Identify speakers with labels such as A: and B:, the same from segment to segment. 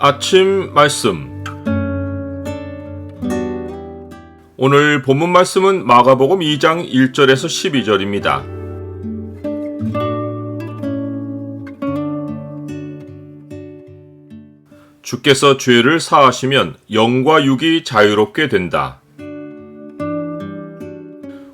A: 아침 말씀 오늘 본문 말씀은 마가복음 2장 1절에서 12절입니다. 주께서 죄를 사하시면 영과 육이 자유롭게 된다.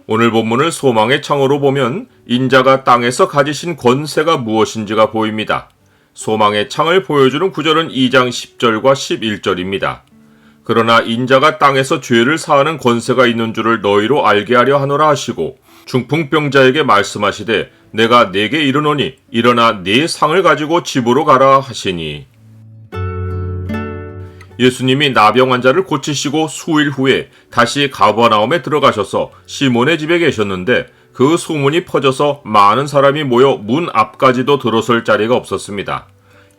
A: 오늘 본문을 소망의 창으로 보면 인자가 땅에서 가지신 권세가 무엇인지가 보입니다. 소망의 창을 보여주는 구절은 2장 10절과 11절입니다. 그러나 인자가 땅에서 죄를 사하는 권세가 있는 줄을 너희로 알게 하려 하노라 하시고 중풍병자에게 말씀하시되 내가 네게 이르노니 일어나 네 상을 가지고 집으로 가라 하시니 예수님이 나병 환자를 고치시고 수일 후에 다시 가버나움에 들어가셔서 시몬의 집에 계셨는데 그 소문이 퍼져서 많은 사람이 모여 문 앞까지도 들어설 자리가 없었습니다.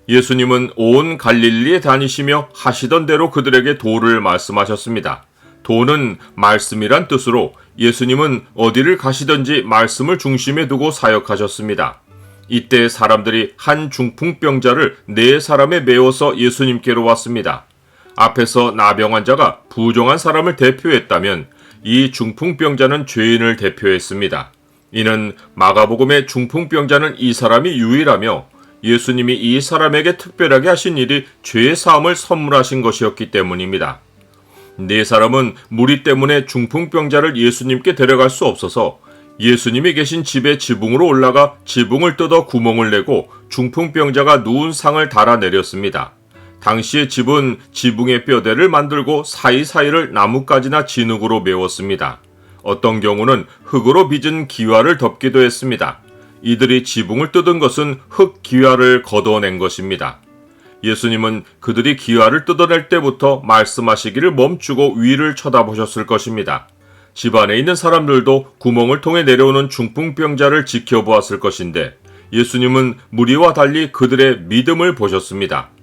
A: 예수님은 온 갈릴리에 다니시며 하시던 대로 그들에게 도를 말씀하셨습니다. 도는 말씀이란 뜻으로 예수님은 어디를 가시든지 말씀을 중심에 두고 사역하셨습니다. 이때 사람들이 한 중풍병자를 네 사람에 메워서 예수님께로 왔습니다. 앞에서 나병 환자가 부정한 사람을 대표했다면 이 중풍병자는 죄인을 대표했습니다. 이는 마가복음의 중풍병자는 이 사람이 유일하며 예수님이 이 사람에게 특별하게 하신 일이 죄의 사함을 선물하신 것이었기 때문입니다. 네 사람은 무리 때문에 중풍병자를 예수님께 데려갈 수 없어서 예수님이 계신 집의 지붕으로 올라가 지붕을 뜯어 구멍을 내고 중풍병자가 누운 상을 달아내렸습니다. 당시의 집은 지붕의 뼈대를 만들고 사이사이를 나뭇가지나 진흙으로 메웠습니다. 어떤 경우는 흙으로 빚은 기와를 덮기도 했습니다. 이들이 지붕을 뜯은 것은 흙 기와를 걷어낸 것입니다. 예수님은 그들이 기와를 뜯어낼 때부터 말씀하시기를 멈추고 위를 쳐다보셨을 것입니다. 집 안에 있는 사람들도 구멍을 통해 내려오는 중풍병자를 지켜보았을 것인데 예수님은 무리와 달리 그들의 믿음을 보셨습니다.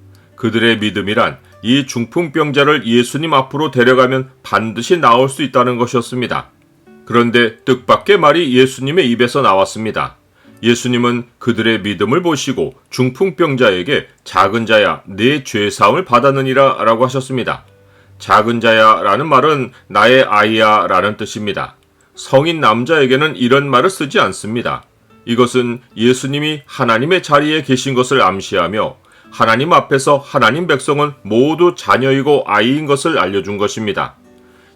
A: 그들의 믿음이란 이 중풍병자를 예수님 앞으로 데려가면 반드시 나올 수 있다는 것이었습니다. 그런데 뜻밖의 말이 예수님의 입에서 나왔습니다. 예수님은 그들의 믿음을 보시고 중풍병자에게 작은 자야 내 죄사함을 받았느니라 라고 하셨습니다. 작은 자야 라는 말은 나의 아이야 라는 뜻입니다. 성인 남자에게는 이런 말을 쓰지 않습니다. 이것은 예수님이 하나님의 자리에 계신 것을 암시하며 하나님 앞에서 하나님 백성은 모두 자녀이고 아이인 것을 알려준 것입니다.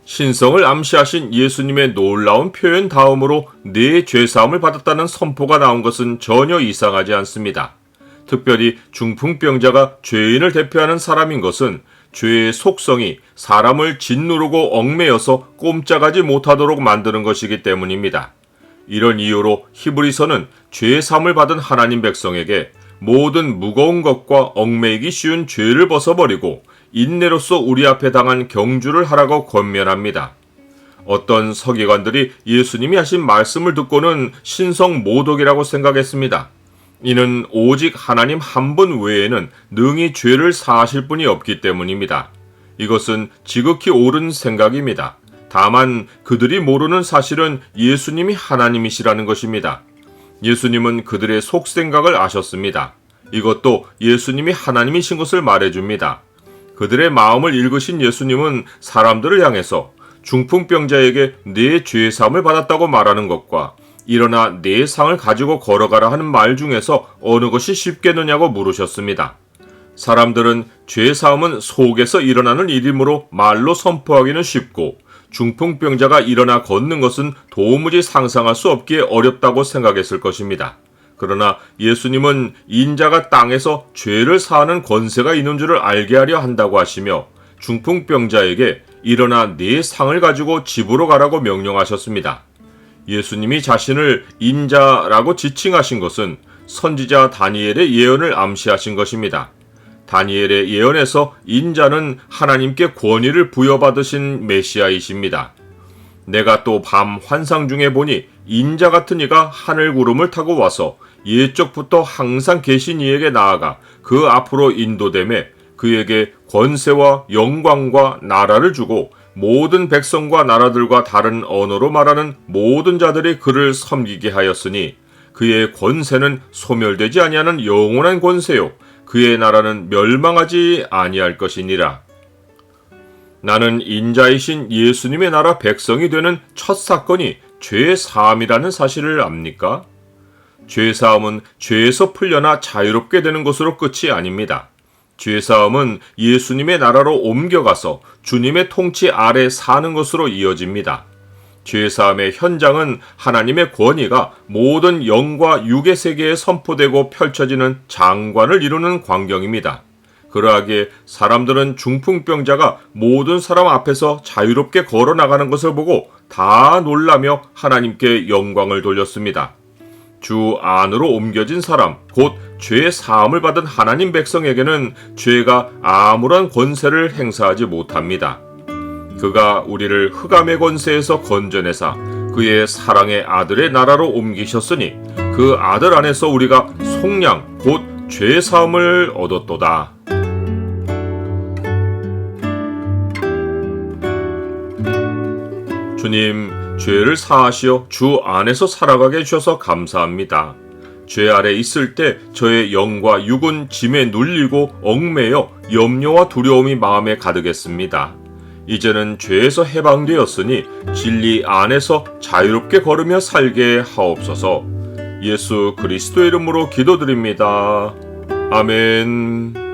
A: 신성을 암시하신 예수님의 놀라운 표현 다음으로 내 죄사함을 받았다는 선포가 나온 것은 전혀 이상하지 않습니다. 특별히 중풍병자가 죄인을 대표하는 사람인 것은 죄의 속성이 사람을 짓누르고 얽매여서 꼼짝하지 못하도록 만드는 것이기 때문입니다. 이런 이유로 히브리서는 죄의 삶을 받은 하나님 백성에게 모든 무거운 것과 얽매이기 쉬운 죄를 벗어버리고 인내로서 우리 앞에 당한 경주를 하라고 권면합니다. 어떤 서기관들이 예수님이 하신 말씀을 듣고는 신성 모독이라고 생각했습니다. 이는 오직 하나님 한 분 외에는 능히 죄를 사하실 분이 없기 때문입니다. 이것은 지극히 옳은 생각입니다. 다만 그들이 모르는 사실은 예수님이 하나님이시라는 것입니다. 예수님은 그들의 속생각을 아셨습니다. 이것도 예수님이 하나님이신 것을 말해줍니다. 그들의 마음을 읽으신 예수님은 사람들을 향해서 중풍병자에게 내 죄의 사함을 받았다고 말하는 것과 일어나 내 상을 가지고 걸어가라 하는 말 중에서 어느 것이 쉽겠느냐고 물으셨습니다. 사람들은 죄 사함은 속에서 일어나는 일이므로 말로 선포하기는 쉽고 중풍병자가 일어나 걷는 것은 도무지 상상할 수 없기에 어렵다고 생각했을 것입니다. 그러나 예수님은 인자가 땅에서 죄를 사하는 권세가 있는 줄을 알게 하려 한다고 하시며 중풍병자에게 일어나 네 상을 가지고 집으로 가라고 명령하셨습니다. 예수님이 자신을 인자라고 지칭하신 것은 선지자 다니엘의 예언을 암시하신 것입니다. 다니엘의 예언에서 인자는 하나님께 권위를 부여받으신 메시아이십니다. 내가 또 밤 환상 중에 보니 인자 같은 이가 하늘 구름을 타고 와서 예적부터 항상 계신 이에게 나아가 그 앞으로 인도됨에 그에게 권세와 영광과 나라를 주고 모든 백성과 나라들과 다른 언어로 말하는 모든 자들이 그를 섬기게 하였으니 그의 권세는 소멸되지 아니하는 영원한 권세요 그의 나라는 멸망하지 아니할 것이니라. 나는 인자이신 예수님의 나라 백성이 되는 첫 사건이 죄 사함이라는 사실을 압니까? 죄 사함은 죄에서 풀려나 자유롭게 되는 것으로 끝이 아닙니다. 죄 사함은 예수님의 나라로 옮겨가서 주님의 통치 아래 사는 것으로 이어집니다. 죄 사함의 현장은 하나님의 권위가 모든 영과 육의 세계에 선포되고 펼쳐지는 장관을 이루는 광경입니다. 그러하기에 사람들은 중풍병자가 모든 사람 앞에서 자유롭게 걸어 나가는 것을 보고 다 놀라며 하나님께 영광을 돌렸습니다. 주 안으로 옮겨진 사람, 곧 죄 사함을 받은 하나님 백성에게는 죄가 아무런 권세를 행사하지 못합니다. 그가 우리를 흑암의 권세에서 건져내사 그의 사랑의 아들의 나라로 옮기셨으니 그 아들 안에서 우리가 속량 곧 죄 사함을 얻었도다. 주님, 죄를 사하시어 주 안에서 살아가게 해주셔서 감사합니다. 죄 아래 있을 때 저의 영과 육은 짐에 눌리고 얽매여 염려와 두려움이 마음에 가득했습니다. 이제는 죄에서 해방되었으니 진리 안에서 자유롭게 걸으며 살게 하옵소서. 예수 그리스도 이름으로 기도드립니다. 아멘.